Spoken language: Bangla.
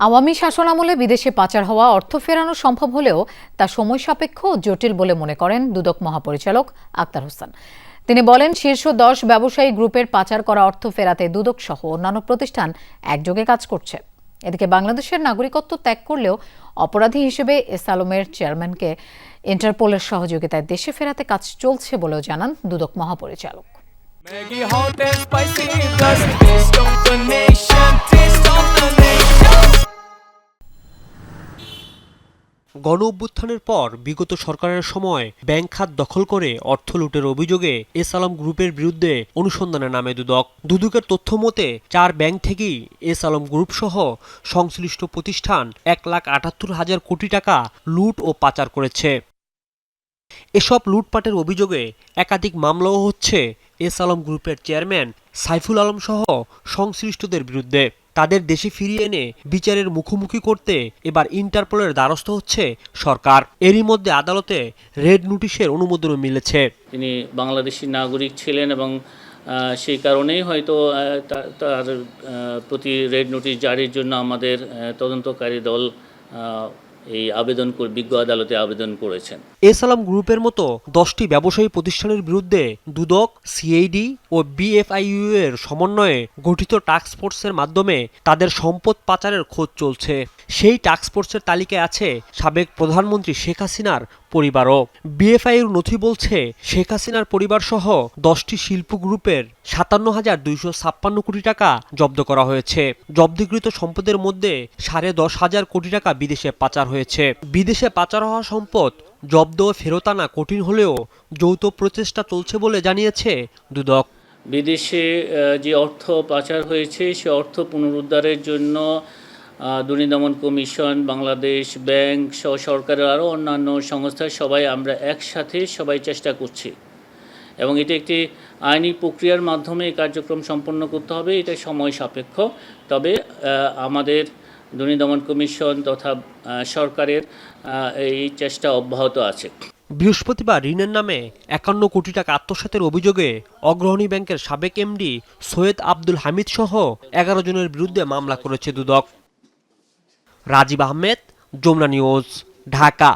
আওয়ামী শাসনামলে বিদেশে পাচার হওয়া অর্থ ফেরানো সম্ভব হলেও তা সময় সাপেক্ষ জটিল বলে মনে করেন দুদক মহাপরিচালক আক্তার হোসেন। তিনি বলেন, শীর্ষ দশ ব্যবসায়ী গ্রুপের পাচার করা অর্থ ফেরাতে দুদক সহ অন্যান্য প্রতিষ্ঠান একযোগে কাজ করছে। এদিকে বাংলাদেশের নাগরিকত্ব ত্যাগ করলেও অপরাধী হিসেবে এস আলমের চেয়ারম্যানকে ইন্টারপোলের সহযোগিতায় দেশে ফেরাতে কাজ চলছে বলেও জানান দুদক মহাপরিচালক। গণ অভ্যুত্থানের পর বিগত সরকারের সময় ব্যাংক খাত দখল করে অর্থ লুটের অভিযোগে এস আলম গ্রুপের বিরুদ্ধে অনুসন্ধানে নামে দুদক। দুদকের তথ্য মতে, চার ব্যাংক থেকেই এস আলম গ্রুপ সহ সংশ্লিষ্ট প্রতিষ্ঠান এক লাখ আটাত্তর হাজার কোটি টাকা লুট ও পাচার করেছে। এসব লুটপাটের অভিযোগে একাধিক মামলাও হচ্ছে। এস আলম গ্রুপের চেয়ারম্যান সাইফুল আলম সহ সংশ্লিষ্টদের বিরুদ্ধে। তাদের দেশে ফিরিয়ে এনে বিচারের মুখোমুখি করতে এবার ইন্টারপোলের দ্বারস্থ হচ্ছে সরকার। এরই মধ্যে আদালতে রেড নোটিশের অনুমোদনও মিলেছে। তিনি বাংলাদেশি নাগরিক ছিলেন এবং সেই কারণেই হয়তো তার প্রতি রেড নোটিশ জারির জন্য আমাদের তদন্তকারী দল এই আবেদন করে, বিজ্ঞ আদালতে আবেদন করেছেন। এ সালাম গ্রুপের মতো দশটি ব্যবসায়ী প্রতিষ্ঠানের বিরুদ্ধে দুদক, সিআইডি ও বিএফআইইউ এর সমন্বয়ে গঠিত টাস্ক ফোর্সের মাধ্যমে তাদের সম্পদ পাচারের খোঁজ চলছে। সেই টাস্ক ফোর্সের তালিকায় আছে সাবেক প্রধানমন্ত্রী শেখ হাসিনার পরিবারও। বিএফআইয়ের নথি বলছে, শেখ হাসিনার পরিবার সহ দশটি শিল্প গ্রুপের সাতান্ন হাজার দুইশো ছাপ্পান্ন কোটি টাকা জব্দ করা হয়েছে। জব্দকৃত সম্পদের মধ্যে সাড়ে দশ হাজার কোটি টাকা বিদেশে পাচার হয়েছে। বিদেশে পাচার হওয়া সম্পদ জব্দ ফেরত আনা কঠিন হলেও যৌথ প্রচেষ্টা চলছে বলে জানিয়েছে দুদক। বিদেশে যে অর্থ পাচার হয়েছে, সে অর্থ পুনরুদ্ধারের জন্য দুর্নীতি দমন কমিশন, বাংলাদেশ ব্যাংক সহ সরকারের আরও অন্যান্য সংস্থা, সবাই আমরা একসাথে সবাই চেষ্টা করছি। এবং এটি একটি আইনি প্রক্রিয়ার মাধ্যমে এই কার্যক্রম সম্পন্ন করতে হবে, এটা সময় সাপেক্ষ। তবে আমাদের দুর্নীতি দমন কমিশন তথা সরকারের এই চেষ্টা অব্যাহত আছে। বৃহস্পতিবার ঋণের নামে একান্ন কোটি টাকা আত্মসাতের অভিযোগে অগ্রণী ব্যাংকের সাবেক এমডি সৈয়দ আব্দুল হামিদ সহ এগারো জনের বিরুদ্ধে মামলা করেছে দুদক। রাজীব আহমেদ যমুনা নিউজ ঢাকা